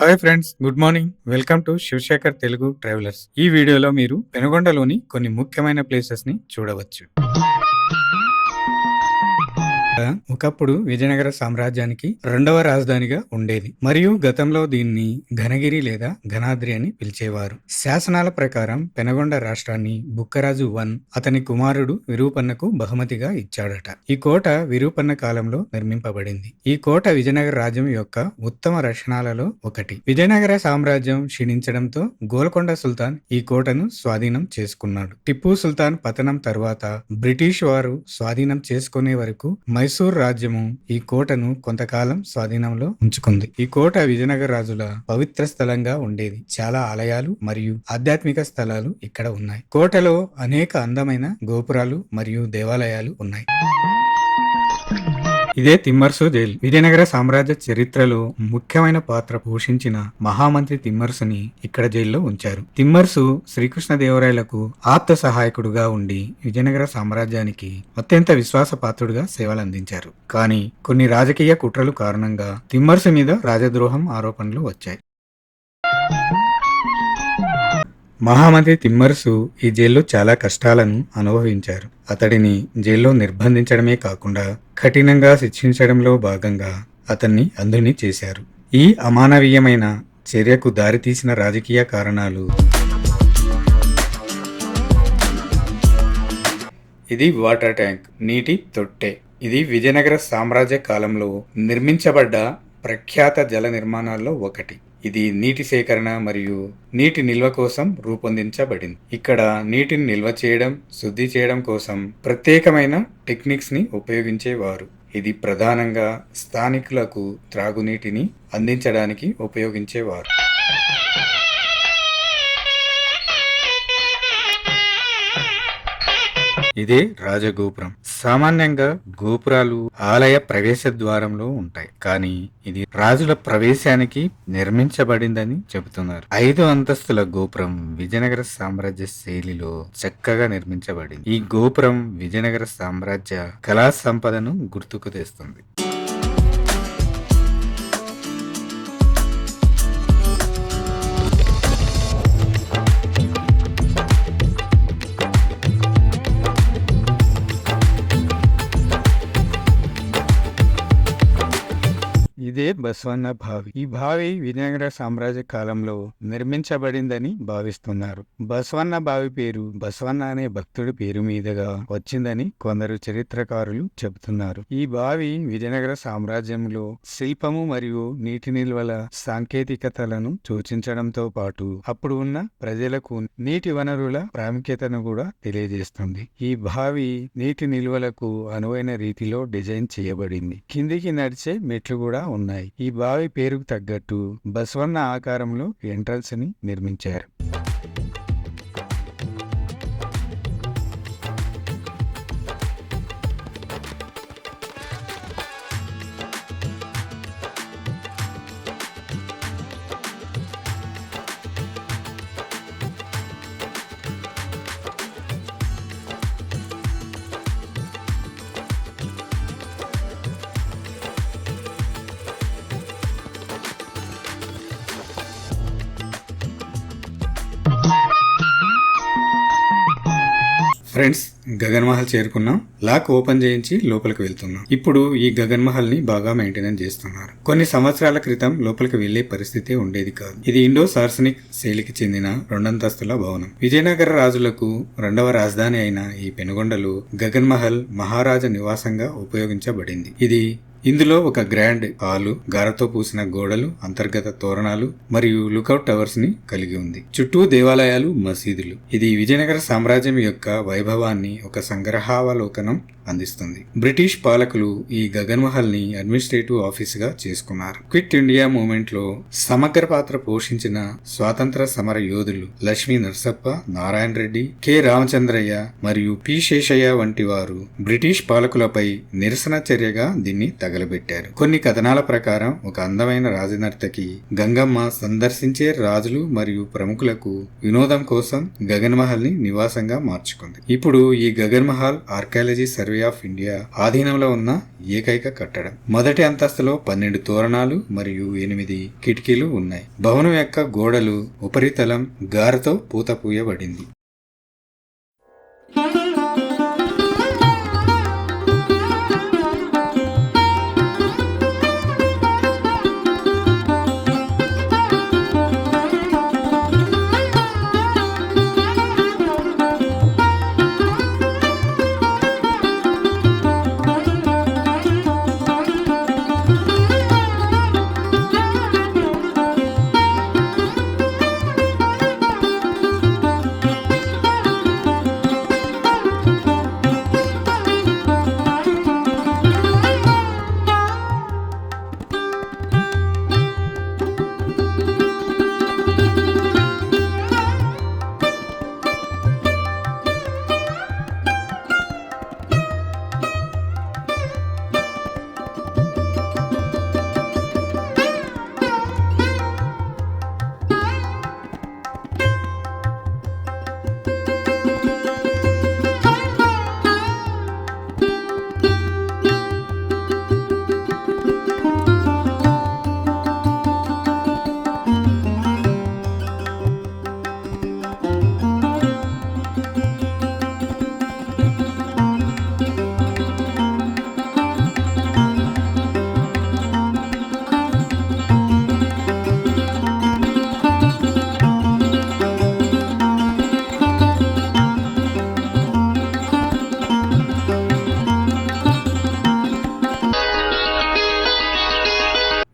Hi friends good morning. Welcome to Shivashekar Telugu travellers. ఈ వీడియోలో మీరు పెనుగొండలోని కొన్ని ముఖ్యమైన ప్లేసెస్ని చూడవచ్చు. ఒకప్పుడు విజయనగర సామ్రాజ్యానికి రెండవ రాజధానిగా ఉండేది. మరియు గతంలో దీన్ని ఘనగిరి లేదా ఘనాద్రి అని పిలిచేవారు. శాసనాల ప్రకారం పెనగొండ రాష్ట్రాన్ని బుక్కరాజు వన్ అతని కుమారుడు విరూపన్నకు బహుమతిగా ఇచ్చాడట. ఈ కోట విరూపన్న కాలంలో నిర్మింపబడింది. ఈ కోట విజయనగర రాజ్యం యొక్క ఉత్తమ రక్షణాలలో ఒకటి. విజయనగర సామ్రాజ్యం క్షీణించడంతో గోల్కొండ సుల్తాన్ ఈ కోటను స్వాధీనం చేసుకున్నాడు. టిప్పు సుల్తాన్ పతనం తర్వాత బ్రిటిష్ వారు స్వాధీనం చేసుకునే వరకు మైసూర్ రాజ్యము ఈ కోటను కొంతకాలం స్వాధీనంలో ఉంచుకుంది. ఈ కోట విజయనగర రాజుల పవిత్ర స్థలంగా ఉండేది. చాలా ఆలయాలు మరియు ఆధ్యాత్మిక స్థలాలు ఇక్కడ ఉన్నాయి. కోటలో అనేక అందమైన గోపురాలు మరియు దేవాలయాలు ఉన్నాయి. ఇదే తిమ్మర్సు జైలు. విజయనగర సామ్రాజ్య చరిత్రలో ముఖ్యమైన పాత్ర పోషించిన మహామంత్రి తిమ్మర్సుని ఇక్కడ జైల్లో ఉంచారు. తిమ్మర్సు శ్రీకృష్ణదేవరాయలకు ఆప్త సహాయకుడుగా ఉండి విజయనగర సామ్రాజ్యానికి అత్యంత విశ్వాసపాత్రుడుగా సేవలందించారు. కానీ కొన్ని రాజకీయ కుట్రలు కారణంగా తిమ్మర్సు మీద రాజద్రోహం ఆరోపణలు వచ్చాయి. మహామంత్రి తిమ్మరుసు ఈ జైల్లో చాలా కష్టాలను అనుభవించారు. అతడిని జైల్లో నిర్బంధించడమే కాకుండా కఠినంగా శిక్షించడంలో భాగంగా అతన్ని అంధుని చేశారు. ఈ అమానవీయమైన చర్యకు దారితీసిన రాజకీయ కారణాలు ఇది వాటర్ ట్యాంక్ నీటి తొట్టె. ఇది విజయనగర సామ్రాజ్య కాలంలో నిర్మించబడ్డ ప్రఖ్యాత జల నిర్మాణాల్లో ఒకటి. ఇది నీటి సేకరణ మరియు నీటి నిల్వ కోసం రూపొందించబడింది. ఇక్కడ నీటిని నిల్వ చేయడం శుద్ధి చేయడం కోసం ప్రత్యేకమైన టెక్నిక్స్ని ఉపయోగించేవారు. ఇది ప్రధానంగా స్థానికులకు త్రాగునీటిని అందించడానికి ఉపయోగించేవారు. ఇదే రాజగోపురం. సామాన్యంగా గోపురాలు ఆలయ ప్రవేశ ద్వారంలో ఉంటాయి. కానీ ఇది రాజుల ప్రవేశానికి నిర్మించబడిందని చెబుతున్నారు. ఐదు అంతస్తుల గోపురం విజయనగర సామ్రాజ్య శైలిలో చక్కగా నిర్మించబడింది. ఈ గోపురం విజయనగర సామ్రాజ్య కళా సంపదను గుర్తుకు తెస్తుంది. బస్వన్న బావి ఈ బావి విజయనగర సామ్రాజ్య కాలంలో నిర్మించబడిందని భావిస్తున్నారు. బస్వన్న బావి పేరు బస్వన్న అనే భక్తుడి పేరు మీదుగా వచ్చిందని కొందరు చరిత్రకారులు చెబుతున్నారు. ఈ బావి విజయనగర సామ్రాజ్యంలో శిల్పము మరియు నీటి నిల్వల సాంకేతికతలను సూచించడంతో పాటు అప్పుడు ఉన్న ప్రజలకు నీటి వనరుల ప్రాముఖ్యతను కూడా తెలియజేస్తుంది. ఈ బావి నీటి నిల్వలకు అనువైన రీతిలో డిజైన్ చేయబడింది. కిందికి నడిచే మెట్లు కూడా ఉన్నాయి. ఈ బావి పేరుకు తగ్గట్టు బసవన్న ఆకారంలో ఎంట్రన్స్ని నిర్మించారు. ఫ్రెండ్స్ గగన్ మహల్ చేరుకున్నాం. లాక్ ఓపెన్ చేయించి లోపలికి వెళ్తున్నాం. ఇప్పుడు ఈ గగన్ మహల్ని బాగా మెయింటెనెన్స్ చేస్తున్నారు. కొన్ని సంవత్సరాల క్రితం లోపలికి వెళ్ళే పరిస్థితి ఉండేది కాదు. ఇది ఇండో సార్సనిక్ శైలికి చెందిన రెండంతస్తుల భవనం. విజయనగర రాజులకు రెండవ రాజధాని అయిన ఈ పెనుగొండలు గగన్ మహల్ మహారాజ నివాసంగా ఉపయోగించబడింది. ఇది ఇందులో ఒక గ్రాండ్ హాలు గారతో పూసిన గోడలు అంతర్గత తోరణాలు మరియు లుకౌట్ టవర్స్ని కలిగి ఉంది. చుట్టూ దేవాలయాలు మసీదులు. ఇది విజయనగర సామ్రాజ్యం యొక్క వైభవాన్ని ఒక సంగ్రహావలోకనం అందిస్తుంది. బ్రిటిష్ పాలకులు ఈ గగన్మహల్ని అడ్మినిస్ట్రేటివ్ ఆఫీస్గా చేసుకున్నారు. క్విట్ ఇండియా మూమెంట్లో సమగ్ర పాత్ర పోషించిన స్వాతంత్ర సమర యోధులు లక్ష్మీ నరసప్ప నారాయణ రెడ్డి కె. రామచంద్రయ్య మరియు పి. శేషయ్య వంటి వారు బ్రిటిష్ పాలకులపై నిరసన చర్యగా దీన్ని తగలబెట్టారు. కొన్ని కథనాల ప్రకారం ఒక అందమైన రాజనర్తకి గంగమ్మ సందర్శించే రాజులు మరియు ప్రముఖులకు వినోదం కోసం గగన్ మహల్ని నివాసంగా మార్చుకుంది. ఇప్పుడు ఈ Gagan Mahal archaeology survey of India ఆధీనంలో ఉన్న ఏకైక కట్టడం. మొదటి అంతస్తులో పన్నెండు తోరణాలు మరియు ఎనిమిది కిటికీలు ఉన్నాయి. భవనం యొక్క గోడలు ఉపరితలం గారతో పూత పూయబడింది.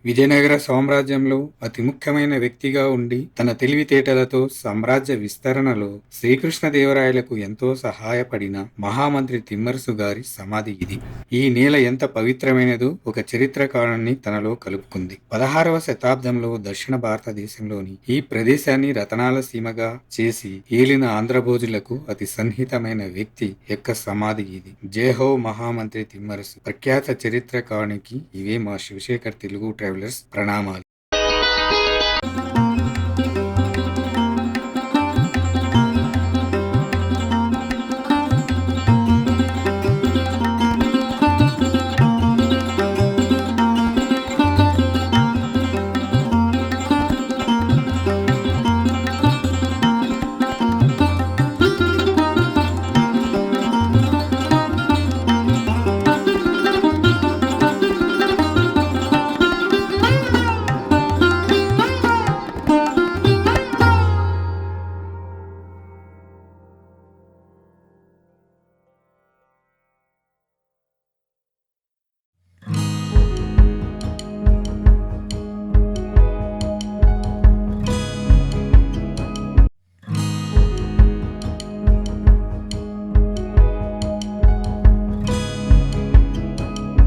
విజయనగర సామ్రాజ్యంలో అతి ముఖ్యమైన వ్యక్తిగా ఉండి తన తెలివితేటలతో సామ్రాజ్య విస్తరణలో శ్రీకృష్ణదేవరాయలకు ఎంతో సహాయపడిన మహామంత్రి తిమ్మరసు గారి సమాధి ఇది. ఈ నేల ఎంత పవిత్రమైనదో ఒక చరిత్రకారుణ్ణి తనలో కలుపుకుంది. పదహారవ శతాబ్దంలో దక్షిణ భారతదేశంలోని ఈ ప్రదేశాన్ని రతనాల సీమగా చేసి ఏలిన ఆంధ్రభోజులకు అతి సన్నిహితమైన వ్యక్తి యొక్క సమాధి ఇది. జయహో మహామంత్రి తిమ్మరసు. ప్రఖ్యాత చరిత్రకారునికి ఇవే మా శివశేఖర్ తెలుగు ట్రావెలర్స్ ప్రణామాలు